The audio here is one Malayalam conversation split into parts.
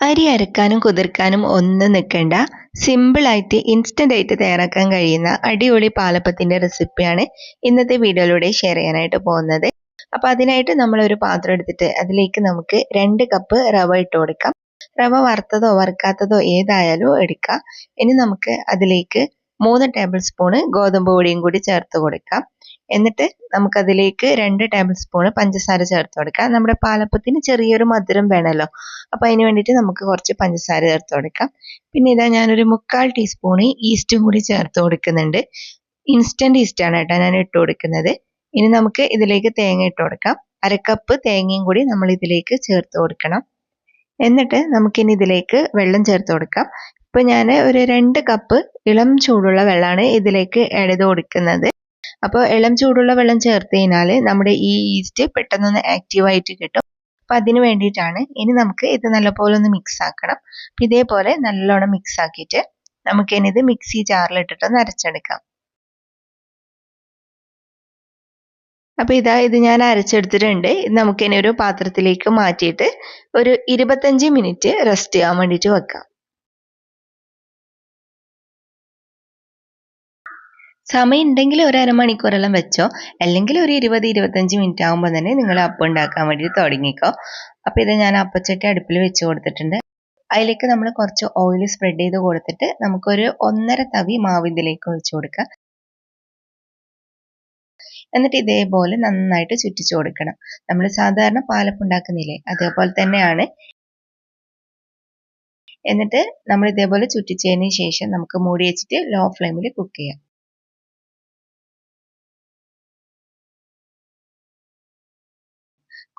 അരി അരക്കാനും കുതിർക്കാനും ഒന്നും നിൽക്കേണ്ട സിമ്പിളായിട്ട് ഇൻസ്റ്റന്റ് ആയിട്ട് തയ്യാറാക്കാൻ കഴിയുന്ന അടിപൊളി പാലപ്പത്തിന്റെ റെസിപ്പിയാണ് ഇന്നത്തെ വീഡിയോയിലൂടെ ഷെയർ ചെയ്യാനായിട്ട് പോകുന്നത്. അപ്പോൾ അതിനായിട്ട് നമ്മൾ ഒരു പാത്രം എടുത്തിട്ട് അതിലേക്ക് നമുക്ക് രണ്ട് കപ്പ് റവ ഇട്ട് കൊടുക്കാം. റവ വറുത്തതോ വറുക്കാത്തതോ ഏതായാലും എടുക്കാം. ഇനി നമുക്ക് അതിലേക്ക് മൂന്ന് ടേബിൾ സ്പൂണ് ഗോതമ്പ് പൊടിയും കൂടി ചേർത്ത് കൊടുക്കാം. എന്നിട്ട് നമുക്കതിലേക്ക് രണ്ട് ടേബിൾ സ്പൂൺ പഞ്ചസാര ചേർത്ത് കൊടുക്കാം. നമ്മുടെ പാലപ്പത്തിന് ചെറിയൊരു മധുരം വേണമല്ലോ അപ്പോൾ അതിന് വേണ്ടിയിട്ട് നമുക്ക് കുറച്ച് പഞ്ചസാര ചേർത്ത് കൊടുക്കാം. പിന്നെ ഇതാ ഞാനൊരു മുക്കാൽ ടീസ്പൂൺ ഈസ്റ്റും കൂടി ചേർത്ത് കൊടുക്കുന്നുണ്ട്. ഇൻസ്റ്റന്റ് ഈസ്റ്റാണ് കേട്ടോ ഞാൻ ഇട്ട് കൊടുക്കുന്നത്. ഇനി നമുക്ക് ഇതിലേക്ക് തേങ്ങ ഇട്ട് കൊടുക്കാം. അരക്കപ്പ് തേങ്ങയും കൂടി നമ്മൾ ഇതിലേക്ക് ചേർത്ത് കൊടുക്കണം. എന്നിട്ട് നമുക്കിനി ഇതിലേക്ക് വെള്ളം ചേർത്ത് കൊടുക്കാം. ഇപ്പൊ ഞാൻ ഒരു രണ്ട് കപ്പ് ഇളം ചൂടുള്ള വെള്ളമാണ് ഇതിലേക്ക് എഴുതി കൊടുക്കുന്നത്. അപ്പോൾ ഇളം ചൂടുള്ള വെള്ളം ചേർത്ത് കഴിഞ്ഞാൽ നമ്മുടെ ഈ ഈസ്റ്റ് പെട്ടെന്നൊന്ന് ആക്റ്റീവായിട്ട് കിട്ടും. അപ്പം അതിന് വേണ്ടിയിട്ടാണ് ഇനി നമുക്ക് ഇത് നല്ലപോലെ ഒന്ന് മിക്സ് ആക്കണം. അപ്പം ഇതേപോലെ നല്ലോണം മിക്സ് ആക്കിയിട്ട് നമുക്കിനി ഇത് മിക്സി ജാറിലിട്ടിട്ട് ഒന്ന് അരച്ചെടുക്കാം. അപ്പോൾ ഇതാ ഇത് ഞാൻ അരച്ചെടുത്തിട്ടുണ്ട്. ഇത് നമുക്കിനി ഒരു പാത്രത്തിലേക്ക് മാറ്റിയിട്ട് ഒരു ഇരുപത്തഞ്ച് മിനിറ്റ് റെസ്റ്റ് ചെയ്യാൻ വേണ്ടിയിട്ട് വെക്കാം. സമയം ഉണ്ടെങ്കിൽ ഒരു അരമണിക്കൂറെല്ലാം വെച്ചോ. അല്ലെങ്കിൽ ഒരു ഇരുപത് ഇരുപത്തഞ്ച് മിനിറ്റ് ആകുമ്പോൾ തന്നെ നിങ്ങൾ അപ്പം ഉണ്ടാക്കാൻ വേണ്ടി തുടങ്ങിക്കോ. അപ്പോൾ ഇത് ഞാൻ അപ്പച്ചട്ടി അടുപ്പിൽ വെച്ച് കൊടുത്തിട്ടുണ്ട്. അതിലേക്ക് നമ്മൾ കുറച്ച് ഓയിൽ സ്പ്രെഡ് ചെയ്ത് കൊടുത്തിട്ട് നമുക്കൊരു ഒന്നര തവി മാവിന്തിലേക്ക് ഒഴിച്ചു കൊടുക്കുക എന്നിട്ട് ഇതേപോലെ നന്നായിട്ട് ചുറ്റിച്ചു കൊടുക്കണം. നമ്മൾ സാധാരണ പാലപ്പം ഉണ്ടാക്കുന്നില്ലേ അതേപോലെ തന്നെയാണ്. എന്നിട്ട് നമ്മൾ ഇതേപോലെ ചുറ്റിച്ചതിന് ശേഷം നമുക്ക് മൂടി വെച്ചിട്ട് ലോ ഫ്ലെയിമിൽ കുക്ക് ചെയ്യാം.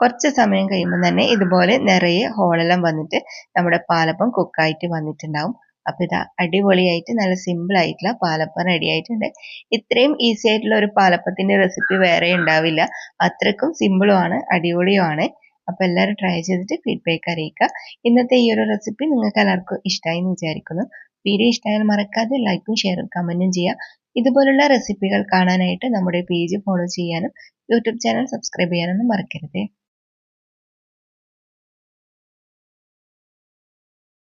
കുറച്ച് സമയം കഴിയുമ്പോൾ തന്നെ ഇതുപോലെ നിറയെ ഹോളെല്ലാം വന്നിട്ട് നമ്മുടെ പാലപ്പം കുക്കായിട്ട് വന്നിട്ടുണ്ടാവും. അപ്പോൾ ഇത് അടിപൊളിയായിട്ട് നല്ല സിമ്പിൾ ആയിട്ടുള്ള പാലപ്പം റെഡി ആയിട്ടുണ്ട്. ഇത്രയും ഈസി ആയിട്ടുള്ള ഒരു പാലപ്പത്തിന്റെ റെസിപ്പി വേറെ ഉണ്ടാവില്ല. അത്രക്കും സിമ്പിളുമാണ് അടിപൊളിയുമാണ് അപ്പോൾ എല്ലാവരും ട്രൈ ചെയ്തിട്ട് ഫീഡ്ബാക്ക് അറിയിക്കുക. ഇന്നത്തെ ഈ ഒരു റെസിപ്പി നിങ്ങൾക്ക് എല്ലാവർക്കും ഇഷ്ടമായി എന്ന് വിചാരിക്കുന്നു. വീഡിയോ ഇഷ്ടമായാൽ മറക്കാതെ ലൈക്കും ഷെയറും കമന്റും ചെയ്യുക. ഇതുപോലുള്ള റെസിപ്പികൾ കാണാനായിട്ട് നമ്മുടെ പേജ് ഫോളോ ചെയ്യാനും യൂട്യൂബ് ചാനൽ സബ്സ്ക്രൈബ് ചെയ്യാനൊന്നും മറക്കരുത്.